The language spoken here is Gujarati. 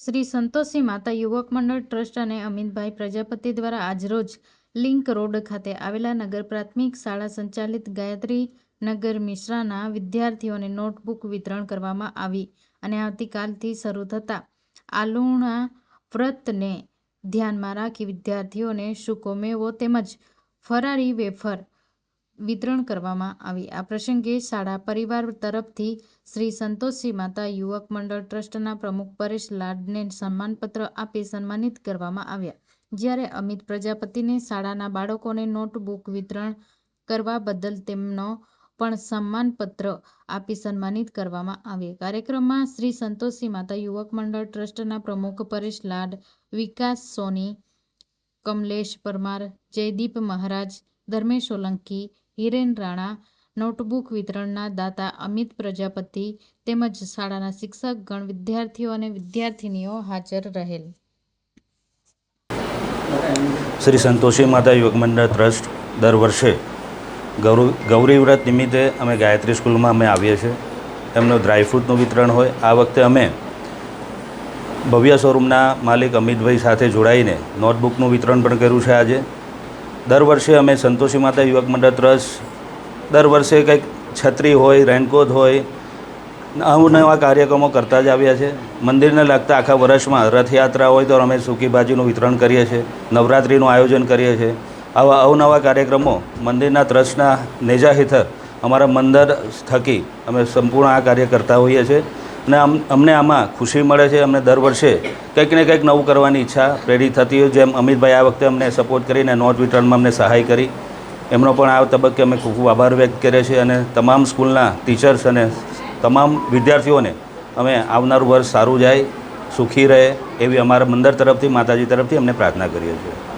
શ્રી સંતોષી માતા યુવક મંડળ ટ્રસ્ટ અને અમિતભાઈ પ્રજાપતિ દ્વારા આજરોજ લિંક રોડ ખાતે આવેલા નગર પ્રાથમિક શાળા સંચાલિત ગાયત્રી નગર મિશ્રાના વિદ્યાર્થીઓને નોટબુક વિતરણ કરવામાં આવી અને આવતીકાલથી શરૂ થતા આલુણા વ્રતને ધ્યાનમાં રાખી વિદ્યાર્થીઓને સૂકો મેવો તેમજ ફરારી વેફર વિતરણ કરવામાં આવી. આ પ્રસંગે શાળા પરિવાર તરફથી શ્રી સંતોષી માતા યુવક મંડળ ટ્રસ્ટના પ્રમુખ પરેશ લાડને સન્માનપત્ર આપી સન્માનિત કરવામાં આવ્યા. જ્યારે અમિત પ્રજાપતિને શાળાના બાળકોને નોટબુક વિતરણ કરવા બદલ તેમનો પણ સન્માનપત્ર આપી સન્માનિત કરવામાં આવે કાર્યક્રમમાં શ્રી સંતોષી માતા યુવક મંડળ ટ્રસ્ટના પ્રમુખ પરેશ લાડ, વિકાસ સોની, કમલેશ પરમાર, જયદીપ મહારાજ, ધર્મેશ સોલંકી હિરેન રાણા, નોટબુક વિતરણના દાતા અમિત પ્રજાપતિ તેમજ શાળાના શિક્ષકગણ, વિદ્યાર્થીઓ અને વિદ્યાર્થિનીઓ હાજર રહેલ. શ્રી સંતોષી માતા યુવક મંડળ ટ્રસ્ટ દર વર્ષે ગૌરી વ્રત નિમિત્તે અમે ગાયત્રી સ્કૂલમાં અમે આવીએ છીએ. એમનું ડ્રાયફ્રૂટનું વિતરણ હોય. આ વખતે અમે ભવ્ય શોરૂમના માલિક અમિતભાઈ સાથે જોડાઈને નોટબુકનું વિતરણ પણ કર્યું છે આજે. દર વર્ષે અમે સંતોષી માતા યુવક મંડળ ટ્રસ્ટ, દર વર્ષે કંઈક છત્રી હોય, રેનકોટ હોય અવનવા કાર્યક્રમો કરતા જ આવ્યા છે. મંદિરને લગતા આખા વર્ષમાં રથયાત્રા હોય તો અમે સૂકી ભાજીનું વિતરણ કરીએ છીએ, નવરાત્રિનું આયોજન કરીએ છીએ. આવા અવનવા કાર્યક્રમો મંદિરના ટ્રસ્ટના નેજા હેઠળ અમારા મંદિર થકી અમે સંપૂર્ણ આ કાર્ય કરતા હોઈએ છીએ. અમ અમને આમાં ખુશી મળે છે, અમને દર વર્ષે કંઈક ને કંઈક નવું કરવાની ઈચ્છા પ્રેરિત થતી હોય જેમ અમિતભાઈ આ વખતે અમને સપોર્ટ કરીને નોટ વિતરણમાં અમને સહાય કરી. એમનો પણ આ તબક્કે અમે ખૂબ ખૂબ આભાર વ્યક્ત કરીએ છીએ અને તમામ સ્કૂલના ટીચર્સ અને તમામ વિદ્યાર્થીઓને અમે આવનારું વર્ષ સારું જાય, સુખી રહે એવી અમારા મંદર તરફથી, માતાજી તરફથી અમને પ્રાર્થના કરીએ છીએ.